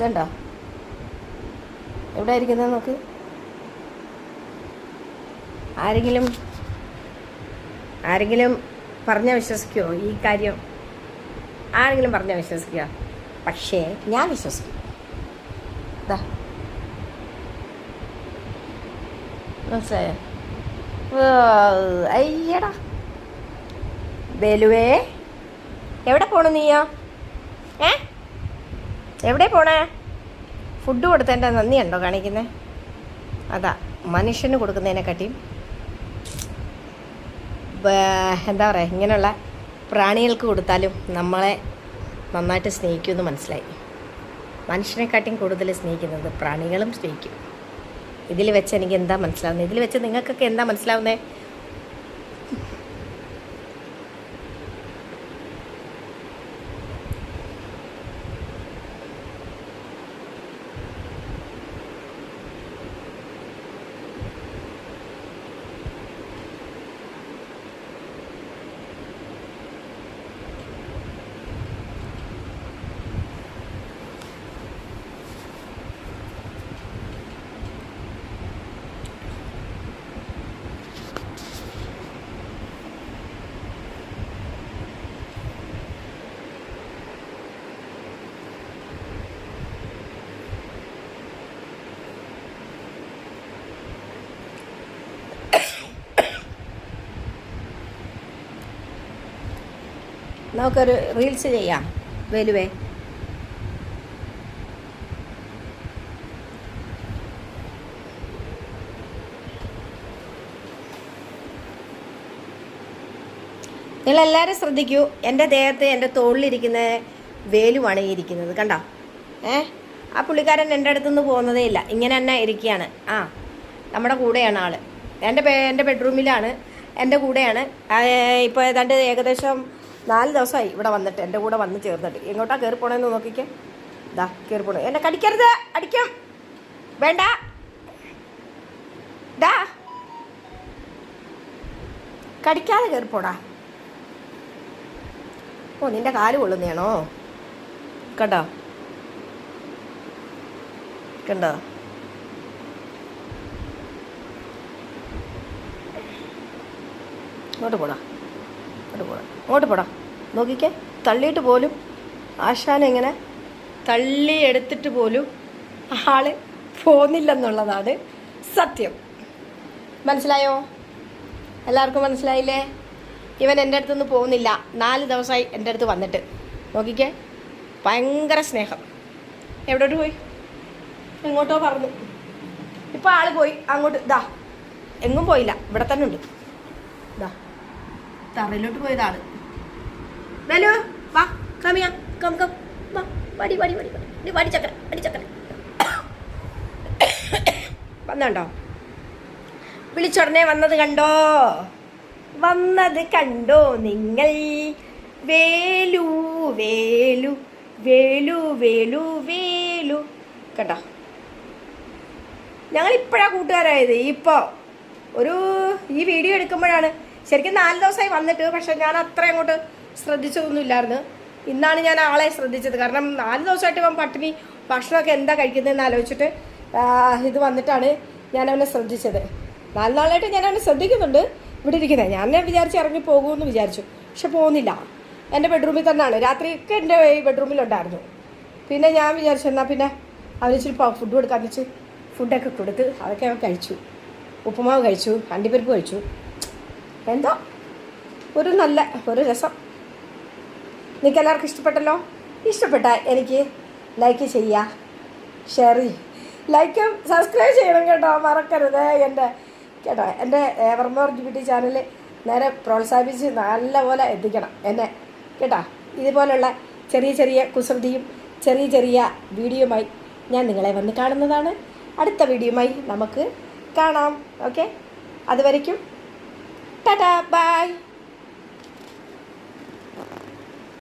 ഇതുണ്ടോ എവിടെ ഇരിക്കുന്നത് നോക്ക് ആരെങ്കിലും ആരെങ്കിലും പറഞ്ഞാൽ വിശ്വസിക്കുമോ ഈ കാര്യം? ആരെങ്കിലും പറഞ്ഞാൽ വിശ്വസിക്കുക? പക്ഷേ ഞാൻ വിശ്വസിക്കും. അയ്യടാ. ബലുവേ എവിടെ പോണു നീയോ? ഏ? എവിടെ പോണേ? ഫുഡ് കൊടുത്തതിന്റെ നന്ദിയുണ്ടോ കാണിക്കുന്നത് അതാ മനുഷ്യന് കൊടുക്കുന്നതിനെക്കാട്ടിയും എന്താ പറയുക ഇങ്ങനെയുള്ള പ്രാണികൾക്ക് കൊടുത്താലും നമ്മളെ നന്നായിട്ട് സ്നേഹിക്കുമെന്ന് മനസ്സിലായി. മനുഷ്യനെക്കാട്ടിയും കൂടുതൽ സ്നേഹിക്കുന്നത് പ്രാണികളും സ്നേഹിക്കും. ഇതിൽ വെച്ച് എനിക്ക് എന്താ മനസ്സിലാവുന്നത്? ഇതിൽ വെച്ച് നിങ്ങൾക്കൊക്കെ എന്താ മനസ്സിലാവുന്നത് നമുക്കൊരു റീൽസ് ചെയ്യാം. വേലുവേ. നിങ്ങളെല്ലാവരും ശ്രദ്ധിക്കൂ എന്റെ ദേഹത്ത് എന്റെ തോളിലിരിക്കുന്ന ഈ ഇരിക്കുന്നത് കണ്ടോ? ഏ? ആ പുള്ളിക്കാരൻ എന്റെ അടുത്തുനിന്ന് പോകുന്നതേ ഇല്ല. ഇങ്ങനെ തന്നെ ഇരിക്കുകയാണ്. ആ നമ്മുടെ കൂടെയാണ് ആൾ എന്റെ എന്റെ ബെഡ്റൂമിലാണ് എന്റെ കൂടെയാണ്. ഇപ്പോൾ ഏതാണ്ട് ഏകദേശം നാല് ദിവസമായി ഇവിടെ വന്നിട്ട് എന്റെ കൂടെ വന്ന് ചേർന്നിട്ട്. എങ്ങോട്ടാ കയറി പോണേന്ന് നോക്കിക്കേ. ഇതാ കയറി പോണേ. എന്നെ കടിക്കരുത് അടിക്കും. വേണ്ട. കടിക്കാതെ കയറി പോടാ. ഓ നിന്റെ കാൽ കൊള്ളുന്നതാണോ കണ്ടോ? കണ്ടോ? ഇങ്ങോട്ട് പോടാ. ഇങ്ങോട്ട് പോടാ ഇങ്ങോട്ട് പോടാ. നോക്കിക്കേ. തള്ളിയിട്ട് പോലും ആശാൻ എങ്ങനെ തള്ളി എടുത്തിട്ട് പോലും ആൾ പോന്നില്ലെന്നുള്ളതാണ് സത്യം. മനസ്സിലായോ? എല്ലാവർക്കും മനസ്സിലായില്ലേ? ഇവൻ എന്റെ അടുത്തുനിന്ന് പോകുന്നില്ല. നാല് ദിവസമായി എന്റെ അടുത്ത് വന്നിട്ട്. നോക്കിക്കേ. ഭയങ്കര സ്നേഹം. എവിടോട്ട് പോയി? എങ്ങോട്ടോ പറഞ്ഞു ഇപ്പോൾ ആൾ പോയി. അങ്ങോട്ട്. ദാ. എങ്ങും പോയില്ല. ഇവിടെ തന്നെ ഉണ്ട്. ഇതാ തറയിലോട്ട് പോയതാണ്. വേലു വാ കമിയ കം കം വാ വടി വടി വടി വടി. വടി ചക്കര വടി ചക്കര വന്നോ വിളിച്ചുടനെ വന്നത് കണ്ടോ? വന്നത് കണ്ടോ നിങ്ങൾ? വേലു വേലു വേലു വേലു വേലു. കേട്ടോ? ഞങ്ങൾ ഇപ്പോഴാണ് കൂട്ടുകാരായത്. ഇപ്പോൾ ഒരു ഈ വീഡിയോ എടുക്കുമ്പോഴാണ് ശരിക്കും നാല് ദിവസമായി വന്നിട്ട് പക്ഷെ ഞാൻ അത്ര അങ്ങോട്ട് ശ്രദ്ധിച്ചതൊന്നുമില്ലായിരുന്നു ഇന്നാണ് ഞാൻ ആളെ ശ്രദ്ധിച്ചത്. കാരണം നാല് ദിവസമായിട്ട് ഇവൻ പട്ടിണി ഭക്ഷണമൊക്കെ എന്താ കഴിക്കുന്നതെന്ന് ആലോചിച്ചിട്ട് ഇത് വന്നിട്ടാണ് ഞാൻ അവനെ ശ്രദ്ധിച്ചത്. നാല് നാളായിട്ട് ഞാൻ അവനെ ശ്രദ്ധിക്കുന്നുണ്ട്. ഇവിടെ ഇരിക്കുന്നത് ഞാൻ വിചാരിച്ച് ഇറങ്ങി പോകുമെന്ന് വിചാരിച്ചു. പക്ഷെ പോകുന്നില്ല. എന്റെ ബെഡ്റൂമിൽ തന്നെയാണ്. രാത്രിയൊക്കെ എന്റെ ഈ ബെഡ്റൂമിലുണ്ടായിരുന്നു. പിന്നെ ഞാൻ വിചാരിച്ചു എന്നാൽ പിന്നെ അവന് ഇച്ചിരി ഫുഡ് കൊടുക്കാൻ വെച്ച് ഫുഡൊക്കെ കൊടുത്ത് അതൊക്കെ അവൻ കഴിച്ചു. ഉപ്പുമാവ് കഴിച്ചു അണ്ടിപ്പരിപ്പ് കഴിച്ചു. എന്തോ? ഒരു നല്ല ഒരു രസം. നിങ്ങൾക്ക് എല്ലാവർക്കും ഇഷ്ടപ്പെട്ടല്ലോ? ഇഷ്ടപ്പെട്ട എനിക്ക് ലൈക്ക് ചെയ്യുക ഷെയർ ലൈക്കും സബ്സ്ക്രൈബ് ചെയ്യണം കേട്ടോ. മറക്കരുത്. എന്റെ കേട്ടോ എന്റെ എവർമോർ ടി ചാനൽ നേരെ പ്രോത്സാഹിപ്പിച്ച് നല്ലപോലെ എത്തിക്കണം. എന്നെ കേട്ടോ ഇതുപോലുള്ള ചെറിയ ചെറിയ കുസൃതിയും ചെറിയ ചെറിയ വീഡിയോയുമായി ഞാൻ നിങ്ങളെ വന്ന് കാണുന്നതാണ്. അടുത്ത വീഡിയോയുമായി നമുക്ക് കാണാം. ഓക്കെ അതുവരയ്ക്കും Ta-da, bye.